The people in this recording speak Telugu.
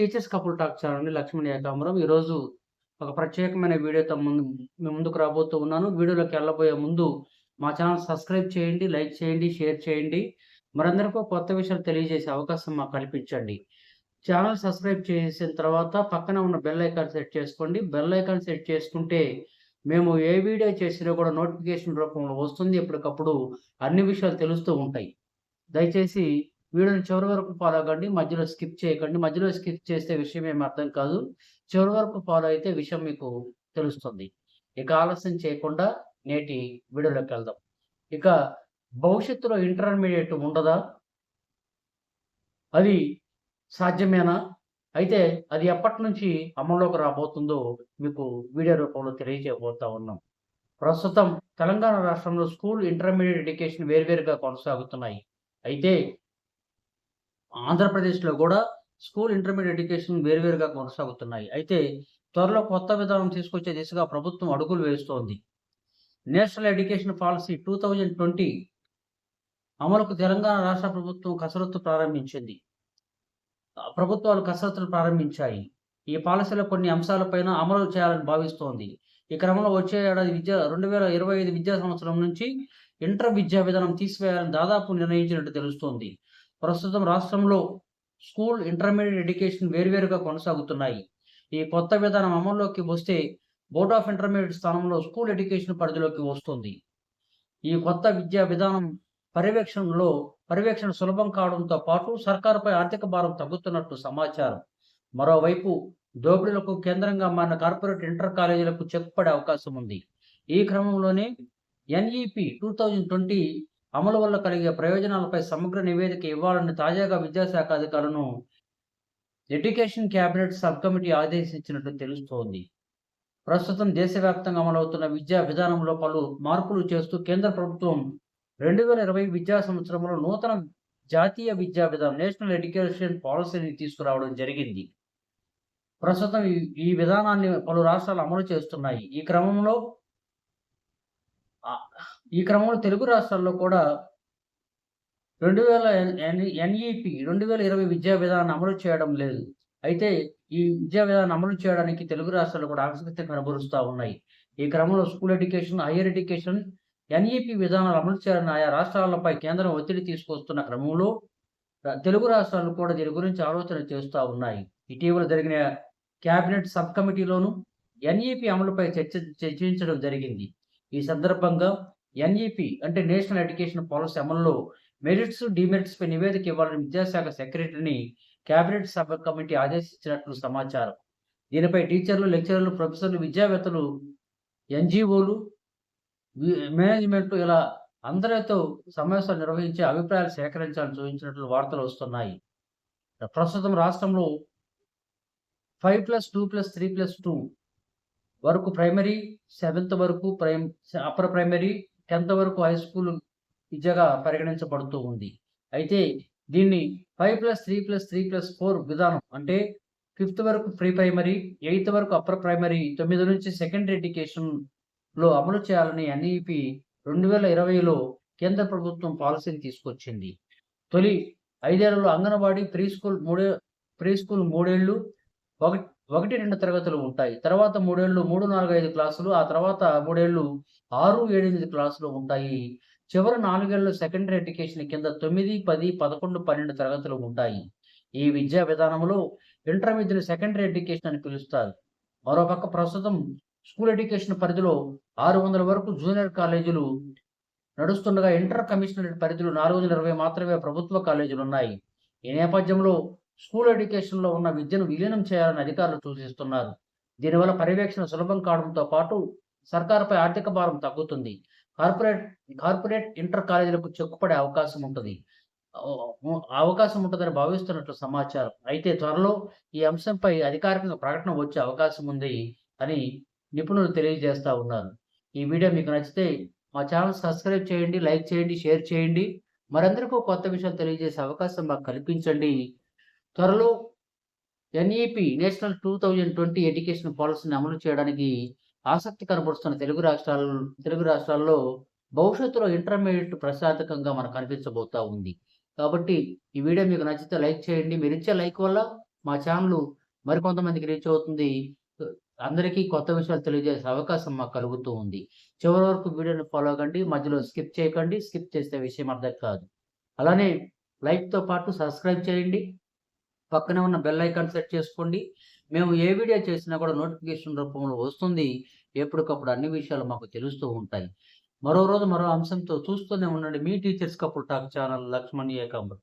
Teachers couple talk channel Lakshman Ekambaram. ఈరోజు ఒక ప్రత్యేకమైన వీడియోతో ముందు మేము ముందుకు రాబోతూ ఉన్నాను. వీడియోలోకి వెళ్ళబోయే ముందు మా ఛానల్ సబ్స్క్రైబ్ చేయండి లైక్ చేయండి షేర్ చేయండి. మరందరికీ కొత్త విషయాలు తెలియజేసే అవకాశం మాకు కల్పించండి. ఛానల్ సబ్స్క్రైబ్ చేసిన తర్వాత పక్కన ఉన్న బెల్ ఐకాన్ సెట్ చేసుకోండి. బెల్ ఐకాన్ సెట్ చేసుకుంటే మేము ఏ వీడియో చేసినా కూడా నోటిఫికేషన్ రూపంలో వస్తుంది. ఎప్పటికప్పుడు అన్ని విషయాలు తెలుస్తూ ఉంటాయి. దయచేసి వీడియోని చివరి వరకు ఫాలో అవ్వండి మధ్యలో స్కిప్ చేయకండి. మధ్యలో స్కిప్ చేస్తే విషయం ఏమి అర్థం కాదు. చివరి వరకు ఫాలో అయితే విషయం మీకు తెలుస్తుంది. ఇక ఆలస్యం చేయకుండా నేటి వీడియోలోకి వెళ్దాం. ఇక భవిష్యత్తులో ఇంటర్మీడియట్ ఉండదా? అది సాధ్యమేనా? అయితే అది ఎప్పటి నుంచి అమల్లోకి రాబోతుందో మీకు వీడియో రూపంలో తెలియజేయబోతా ఉన్నాం. ప్రస్తుతం తెలంగాణ రాష్ట్రంలో స్కూల్ ఇంటర్మీడియట్ ఎడ్యుకేషన్ వేర్వేరుగా కొనసాగుతున్నాయి. అయితే ఆంధ్రప్రదేశ్లో కూడా స్కూల్ ఇంటర్మీడియట్ ఎడ్యుకేషన్ వేరువేరుగా కొనసాగుతున్నాయి. అయితే త్వరలో కొత్త విధానం తీసుకొచ్చే దిశగా ప్రభుత్వం అడుగులు వేస్తోంది. National education policy two thousand twenty అమలుకు తెలంగాణ రాష్ట్ర ప్రభుత్వం కసరత్తు ప్రారంభించింది. ప్రభుత్వాలు కసరత్తులు ప్రారంభించాయి. ఈ పాలసీలో కొన్ని అంశాలపైన అమలు చేయాలని భావిస్తోంది. ఈ క్రమంలో వచ్చే ఏడాది విద్యా రెండు వేల ఇరవై ఐదు విద్యా సంవత్సరం నుంచి ఇంటర్ విద్యా విధానం తీసివేయాలని దాదాపు నిర్ణయించినట్టు తెలుస్తోంది. ప్రస్తుతం రాష్ట్రంలో స్కూల్ ఇంటర్మీడియట్ ఎడ్యుకేషన్ వేర్వేరుగా కొనసాగుతున్నాయి. ఈ కొత్త విధానం అమల్లోకి వస్తే బోర్డ్ ఆఫ్ ఇంటర్మీడియట్ స్థానంలో స్కూల్ ఎడ్యుకేషన్ పరిధిలోకి వస్తుంది. ఈ కొత్త విద్యా విధానం పర్యవేక్షణలో పర్యవేక్షణ సులభం కావడంతో పాటు సర్కారుపై ఆర్థిక భారం తగ్గుతున్నట్టు సమాచారం. మరోవైపు దోపిడీలకు కేంద్రంగా మారిన కార్పొరేట్ ఇంటర్ కాలేజీలకు చెక్ పడే అవకాశం ఉంది. ఈ క్రమంలోనే ఎన్ఈపి టూ థౌజండ్ ట్వంటీ అమలు వల్ల కలిగే ప్రయోజనాలపై సమగ్ర నివేదిక ఇవ్వాలని తాజాగా విద్యాశాఖ అధికారులను ఎడ్యుకేషన్ క్యాబినెట్ సబ్ కమిటీ ఆదేశించినట్లు తెలుస్తోంది. ప్రస్తుతం దేశవ్యాప్తంగా అమలవుతున్న విద్యా విధానంలో పలు మార్పులు చేస్తూ కేంద్ర ప్రభుత్వం రెండు వేల ఇరవై విద్యా సంవత్సరంలో నూతన జాతీయ విద్యా విధానం నేషనల్ ఎడ్యుకేషన్ పాలసీని తీసుకురావడం జరిగింది. ప్రస్తుతం ఈ విధానాన్ని పలు రాష్ట్రాలు అమలు చేస్తున్నాయి. ఈ క్రమంలో ఈ క్రమంలో తెలుగు రాష్ట్రాల్లో కూడా రెండు వేల ఎన్ఈపి రెండు వేల ఇరవై విద్యా విధానం అమలు చేయడం లేదు. అయితే ఈ విద్యా విధానం అమలు చేయడానికి తెలుగు రాష్ట్రాలు కూడా ఆసక్తి కనబరుస్తూ ఉన్నాయి. ఈ క్రమంలో school education higher education NEP విధానాలు అమలు చేయాలని ఆయా రాష్ట్రాలపై కేంద్రం ఒత్తిడి తీసుకొస్తున్న క్రమంలో తెలుగు రాష్ట్రాలు కూడా దీని గురించి ఆలోచన చేస్తూ ఉన్నాయి. ఇటీవల జరిగిన కేబినెట్ సబ్ కమిటీలోనూ ఎన్ఈపి అమలుపై చర్చ చర్చించడం జరిగింది. ఈ సందర్భంగా ఎన్ఈపి అంటే నేషనల్ ఎడ్యుకేషన్ పాలసీ అమల్లో మెరిట్స్ డిమెరిట్స్ పై నివేదిక ఇవ్వాలని విద్యాశాఖ సెక్రటరీని కేబినెట్ సబ్ కమిటీ ఆదేశించినట్లు సమాచారం. దీనిపై టీచర్లు లెక్చరర్లు ప్రొఫెసర్లు విద్యావేత్తలు ఎన్జిఓలు మేనేజ్మెంట్ ఇలా అందరితో సమావేశాలు నిర్వహించి అభిప్రాయాలు సేకరించాలని చూపించినట్లు వార్తలు వస్తున్నాయి. ప్రస్తుతం రాష్ట్రంలో five plus two plus three plus two వరకు ప్రైమరీ సెవెంత్ వరకు ప్రైమ్ అప్పర్ ప్రైమరీ టెన్త్ వరకు హై స్కూల్ విద్యగా పరిగణించబడుతూ ఉంది. అయితే దీన్ని five plus three plus three plus four విధానం అంటే ఫిఫ్త్ వరకు ప్రీ ప్రైమరీ ఎయిత్ వరకు అప్పర్ ప్రైమరీ తొమ్మిది నుంచి సెకండరీ ఎడ్యుకేషన్లో అమలు చేయాలని ఎన్ఈపి రెండు వేల ఇరవైలో కేంద్ర ప్రభుత్వం పాలసీని తీసుకొచ్చింది. తొలి ఐదేళ్ళలో అంగన్వాడీ ప్రీ స్కూల్ మూడే ప్రీ స్కూల్ మూడేళ్ళు ఒకటి ఒకటి రెండు తరగతులు ఉంటాయి. తర్వాత మూడేళ్ళు మూడు నాలుగు ఐదు క్లాసులు ఆ తర్వాత మూడేళ్ళు ఆరు ఏడెనిమిది క్లాసులు ఉంటాయి. చివరి నాలుగేళ్ళు సెకండరీ ఎడ్యుకేషన్ కింద తొమ్మిది పది పదకొండు పన్నెండు తరగతులు ఉంటాయి. ఈ విద్యా విధానంలో ఇంటర్మీడియట్ సెకండరీ ఎడ్యుకేషన్ అని పిలుస్తారు. మరోపక్క ప్రస్తుతం స్కూల్ ఎడ్యుకేషన్ పరిధిలో ఆరు వందల వరకు జూనియర్ కాలేజీలు నడుస్తుండగా ఇంటర్ కమిషనరేట్ పరిధిలో నాలుగు వందల ఇరవై మాత్రమే ప్రభుత్వ కాలేజీలు ఉన్నాయి. ఈ నేపథ్యంలో స్కూల్ ఎడ్యుకేషన్లో ఉన్న విద్యను విలీనం చేయాలని అధికారులు సూచిస్తున్నారు. దీనివల్ల పర్యవేక్షణ సులభం కావడంతో పాటు సర్కారుపై ఆర్థిక భారం తగ్గుతుంది. కార్పొరేట్ కార్పొరేట్ ఇంటర్ కాలేజీలకు చెక్కుపడే అవకాశం ఉంటుంది. అవకాశం ఉంటుందని భావిస్తున్నట్లు సమాచారం. అయితే త్వరలో ఈ అంశంపై అధికారికంగా ప్రకటన వచ్చే అవకాశం ఉంది అని నిపుణులు తెలియజేస్తా ఉన్నారు. ఈ వీడియో మీకు నచ్చితే మా ఛానల్ సబ్స్క్రైబ్ చేయండి లైక్ చేయండి షేర్ చేయండి. మరందరికీ కొత్త విషయాలు తెలియజేసే అవకాశం మాకు కల్పించండి. త్వరలో NEP national two thousand twenty education పాలసీని అమలు చేయడానికి ఆసక్తి కనబరుస్తున్న తెలుగు రాష్ట్రాల తెలుగు రాష్ట్రాల్లో భవిష్యత్తులో ఇంటర్మీడియట్ ప్రశాంతకంగా మనకు కనిపించబోతా ఉంది కాబట్టి ఈ వీడియో మీకు నచ్చితే లైక్ చేయండి మీరు ఇచ్చే లైక్ వల్ల మా ఛానల్ మరికొంతమందికి రీచ్ అవుతుంది. అందరికీ కొత్త విషయాలు తెలియజేసే అవకాశం మాకు కలుగుతూ ఉంది. చివరి వరకు వీడియోని ఫాలో అవ్వండి. మధ్యలో స్కిప్ చేయకండి. స్కిప్ చేసే విషయం అర్థం కాదు. అలానే లైక్‌తో పాటు సబ్స్క్రైబ్ చేయండి. పక్కనే ఉన్న బెల్ ఐకాన్ సెట్ చేసుకోండి. మేము ఏ వీడియో చేసినా కూడా నోటిఫికేషన్ రూపంలో వస్తుంది. ఎప్పటికప్పుడు అన్ని విషయాలు మాకు తెలుస్తూ ఉంటాయి. మరో రోజు మరో అంశంతో చూస్తూనే ఉండండి. మీ teachers couple talk channel Lakshman Ekambar.